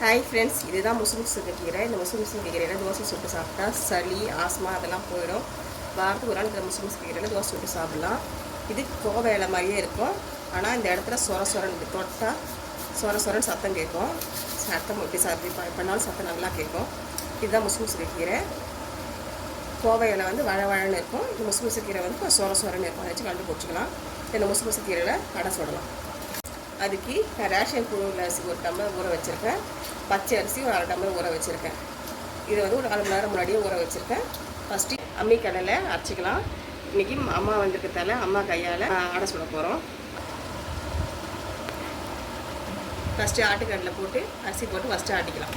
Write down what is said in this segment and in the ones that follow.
Hi friends இதுதான் முசு முசுக்கு கீரை. இந்த முசு முசுக்கு கீரையில் தோசை சுட்டு சாப்பிட்டா சளி ஆஸ்மா அதெல்லாம் போயிடும். வாரத்துக்கு ஒரு நாள் இந்த முசு முசுக்கு கீரையில் தோசை சுட்டு சாப்பிடலாம். இது கோவை மாதிரியே இருக்கும். ஆனால் இந்த இடத்துல சொர சொரன் தொட்டால் சொர சொரன் சத்தம் கேட்கும். சத்தம் எப்படி ச பண்ணாலும் சத்தம் நல்லா கேட்கும். இதுதான் முசு முசுக்கு கீரை. கோவை வந்து வழ வழன்னு இருக்கும். இந்த முசு முசு கீரை வந்து சொர சொரன்னு இருக்கும். அதை வச்சு கண்டுபிடிச்சிக்கலாம் இந்த முசு முசு கீரையில் கடை சுடலாம். அதுக்கு ரேஷன் புழுவில் அரிசி ஒரு டம்ளர் ஊற வச்சுருக்கேன். பச்சை அரிசி ஒரு அரை டம்ளர் ஊற வச்சுருக்கேன். இதை வந்து ஒரு நாலு மணி நேரம் முன்னாடியே ஊற வச்சுருக்கேன். ஃபஸ்ட்டு அம்மி கடலை அரைச்சிக்கலாம். இன்றைக்கி அம்மா வந்திருக்கிறதால அம்மா கையால் அடை சுட போகிறோம் ஃபஸ்ட்டு ஆட்டுக்கடலை போட்டு அரிசி போட்டு ஃபஸ்ட்டு ஆட்டிக்கலாம்.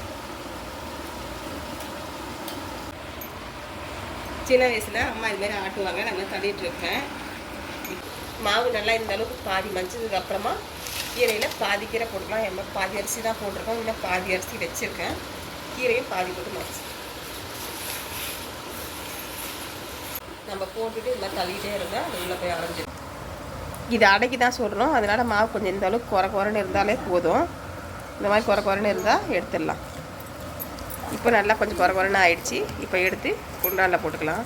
சின்ன வயசில் அம்மா இதுமாரி ஆட்டுவாங்க. நல்லா தள்ளிட்டு மாவு நல்லா இந்த அளவுக்கு பாதி மஞ்சதுக்கு அப்புறமா கீரையில் பாதி கீரை போட்டுக்கலாம். எம்ம பாதி அரிசி தான் போட்டிருக்கோம். இல்லை பாதி அரிசி வச்சுருக்கேன். கீரையும் பாதி போட்டு மறைச்சி நம்ம போட்டுட்டு இது மாதிரி இருந்தால் அது உள்ளே போய் அரைஞ்சிடும் இது அடைக்கி தான் சொல்கிறோம் அதனால் மாவு கொஞ்சம் இந்த அளவுக்கு குறை குறைன்னு இருந்தாலே போதும். இந்த மாதிரி குறை குறைன்னு இருந்தால் எடுத்துடலாம். இப்போ நல்லா கொஞ்சம் குறை குறைன்னு ஆயிடுச்சு. இப்போ எடுத்து குண்டானில் போட்டுக்கலாம்.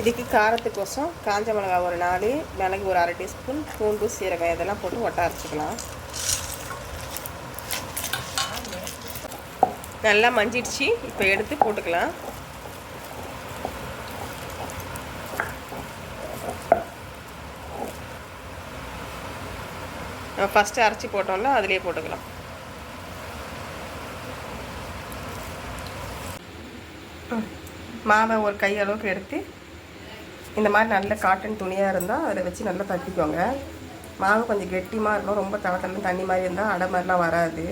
இதுக்கு காரத்துக்கோசம் காஞ்ச மிளகாய் ஒரு நாலு மிளகு ஒரு அரை டீஸ்பூன் பூண்டு சீரகம் இதெல்லாம் போட்டு ஒட்ட அரைச்சிக்கலாம். நல்லா மஞ்சிடுச்சு. இப்போ எடுத்து போட்டுக்கலாம். நம்ம ஃபஸ்ட்டு அரைச்சி போட்டோம்ல அதுலேயே போட்டுக்கலாம். மாவை ஒரு கை அளவுக்கு எடுத்து இந்த மாதிரி நல்ல காட்டன் துணியாக இருந்தால் அதில் வச்சு நல்லா தட்டிக்கோங்க. மாவு கொஞ்சம் கெட்டிமாக இருக்கும் ரொம்ப தலை தள்ள தண்ணி மாதிரி இருந்தால் அடை மாதிரிலாம் வராது.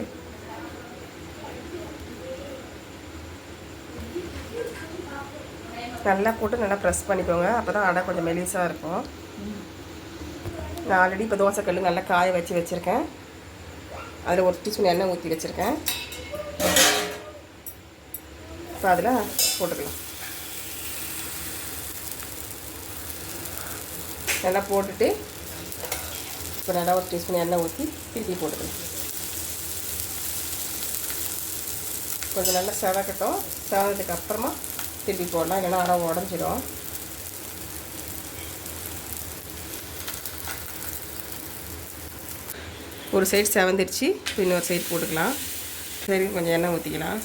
நல்லா போட்டு நல்லா ப்ரெஸ் பண்ணிக்கோங்க. அப்போ தான் அடை கொஞ்சம் மெலிசாக இருக்கும். நான் ஆல்ரெடி இப்போ தோசைக்கல்லு நல்லா காய வச்சு வச்சுருக்கேன். அதில் ஒரு டீஸ்பூன் எண்ணெய் ஊற்றி வச்சுருக்கேன். இப்போ அதில் போட்டுக்கலாம். நல்லா போட்டுட்டு இப்போ நல்லா ஒரு டீஸ்பூன் எண்ணெய் ஊற்றி திருப்பி போட்டுக்கலாம். கொஞ்சம் நல்லா செதக்கட்டும் செவந்ததுக்கு அப்புறமா திருப்பி போடலாம். இல்லைன்னா அரை உடஞ்சிடும். ஒரு சைடு செவந்துடுச்சு இப்போ இன்னொரு சைடு போட்டுக்கலாம். சரி கொஞ்சம் எண்ணெய் ஊற்றிக்கலாம்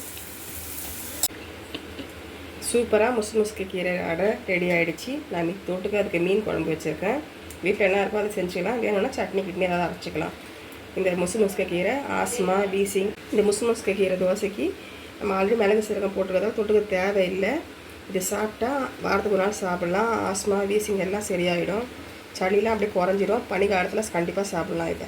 சூப்பராக முசு முசுக்கு கீரை அடை ரெடி ஆகிடுச்சு நான் மீன் தொட்டுக்க அதுக்கு மீன் குழம்பு வச்சுருக்கேன். வீட்டில் என்ன இருக்கோ அதை செஞ்சுக்கலாம். வேணும்னா சட்னி கிட்னி ஏதாவது அரைச்சிக்கலாம். இந்த முசு முசுக்க கீரை ஆஸ்மா வீசிங் இந்த முசு முசுக்க கீரை தோசைக்கு நம்ம ஆல்ரெடி மிளகு சீரகம் போட்டுக்கிறதா தொட்டுக்க தேவையில்லை. இது சாப்பிட்டா வாரத்துக்கு ஒரு நாள் சாப்பிட்லாம். ஆஸ்மா வீசிங் எல்லாம் சரியாயிடும். சளிலாம் அப்படியே குறைஞ்சிடும் பனி காலத்தில் கண்டிப்பாக சாப்பிட்லாம் இதை.